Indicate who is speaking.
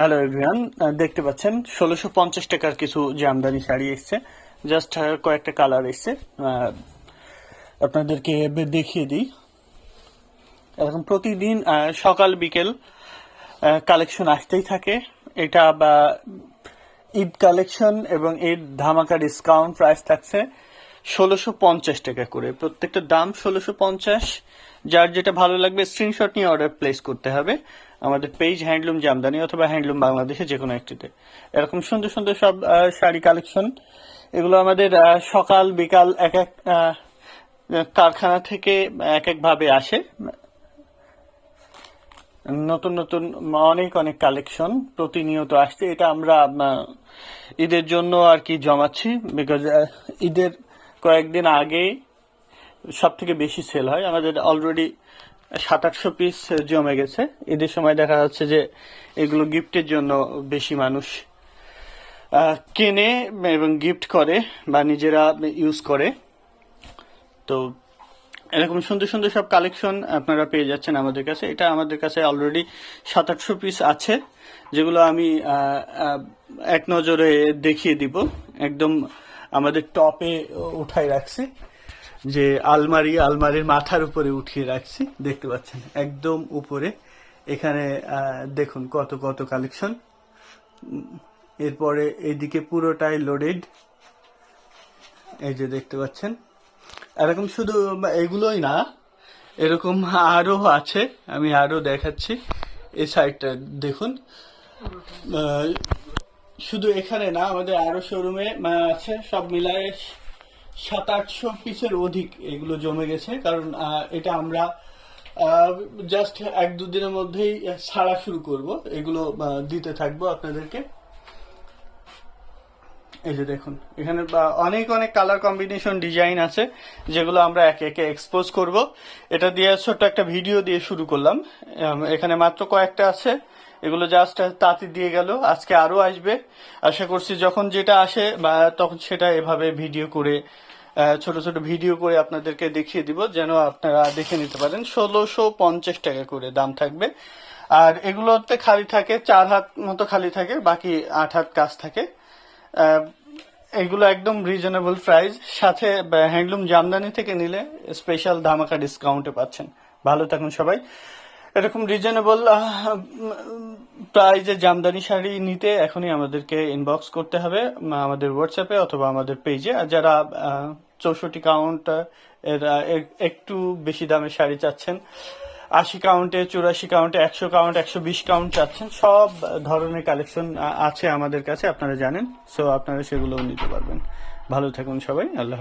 Speaker 1: Hello everyone দেখতে পাচ্ছেন, ষোলোশো পঞ্চাশ টাকার কিছু জামদানি শাড়ি এসছে। জাস্ট কয়েকটা কালার এসছে। আপনাদেরকে দেখিয়ে দিই। এরকম প্রতিদিন সকাল, বিকেল কালেকশন আসতেই থাকে। এটা বা ঈদ কালেকশন এবং ঈদ ধামাকা ডিসকাউন্ট প্রাইস থাকছে ষোলোশো পঞ্চাশ টাকা করে। প্রত্যেকটা দাম ষোলোশো পঞ্চাশ। যার যেটা ভালো লাগবে স্ক্রিনশট নিয়ে অর্ডার প্লেস করতে হবে। আমাদের পেজ হ্যান্ডলুম জামদানি অথবা হ্যান্ডলুম বাংলাদেশে যে কোনো একটিতে। এরকম সুন্দর সুন্দর সব শাড়ি কালেকশন এগুলো আমাদের সকাল, বিকাল এক এক কারখানা থেকে এক এক ভাবে আসে। নতুন নতুন অনেক অনেক কালেকশন প্রতিনিয়ত আসছে। এটা আমরা ঈদের জন্য আর কি জমাচ্ছি বিকজ ঈদের কয়েকদিন আগে সব থেকে বেশি সেল হয়। আমাদের অলরেডি সাত আটশো পিস জমে গেছে। ঈদের সময় দেখা যাচ্ছে যে এগুলো গিফটের জন্য বেশি মানুষ কেনে এবং গিফট করে বা নিজেরা ইউজ করে। তো এরকম সুন্দর সুন্দর সব কালেকশন আপনারা পেয়ে যাচ্ছেন আমাদের কাছে। এটা আমাদের কাছে অলরেডি সাত আটশো পিস আছে, যেগুলো আমি এক নজরে দেখিয়ে দিব। একদম আমাদের টপে উঠাই রাখছি। যে আলমারি, আলমারির মাথার উপরে উঠিয়ে রাখছি, দেখতে পাচ্ছেন, একদম উপরে। এখানে দেখুন কত কত কালেকশন এরপরে এইদিকে পুরোটাই লোডেড এই যে দেখতে পাচ্ছেন। এরকম শুধু এগুলোই না, এরকম আরও আছে, আমি আরও দেখাচ্ছি। এই সাইডটা দেখুন। শুধু এখানে না, আমাদের আরও শোরুমে আছে, সব মিলায়ে সাত আটশো পিসের অধিক এগুলো জমে গেছে, কারণ এটা আমরা জাস্ট এক দুদিনের মধ্যেই ছাড়া শুরু করব। এগুলো দিতে থাকব আপনাদেরকে। এই যে দেখুন, এখানে অনেক অনেক কালার কম্বিনেশন ডিজাইন আছে, যেগুলো আমরা একে একে এক্সপোজ করব। এটা দিয়ে ছোট্ট একটা ভিডিও দিয়ে শুরু করলাম। এখানে মাত্র কয়েকটা আছে। এগুলো জাস্ট তাঁতি দিয়ে গেল। আজকে আরও আসবে। আশা করছি যখন যেটা আসে বা তখন সেটা এভাবে ভিডিও করে ছোট ছোট ভিডিও করে আপনাদেরকে দেখিয়ে দিব, যেন আপনারা দেখে নিতে পারেন। ষোলোশো পঞ্চাশ টাকা করে দাম থাকবে। আর এগুলোতে খালি থাকে, চার হাত মতো খালি থাকে, বাকি আট হাত কাজ থাকে। এগুলো একদম রিজনেবল প্রাইস সাথে হ্যান্ডলুম জামদানি থেকে নিলে স্পেশাল ধামাকা ডিসকাউন্টে পাচ্ছেন। ভালো থাকুন সবাই। এরকম রিজনেবল প্রাইজে জামদানি শাড়ি নিতে এখনই আমাদেরকে ইনবক্স করতে হবে আমাদের হোয়াটসঅ্যাপে অথবা আমাদের পেজে আর যারা চৌষট্টি কাউন্ট এর একটু বেশি দামে শাড়ি চাচ্ছেন, আশি কাউন্টে চুরাশি কাউন্টে একশো কাউন্ট একশো বিশ কাউন্ট চাচ্ছেন, সব ধরনের কালেকশন আছে আমাদের কাছে, আপনারা জানেন সো আপনারা সেগুলোও নিতে পারবেন ভালো থাকুন সবাই, আল্লাহ।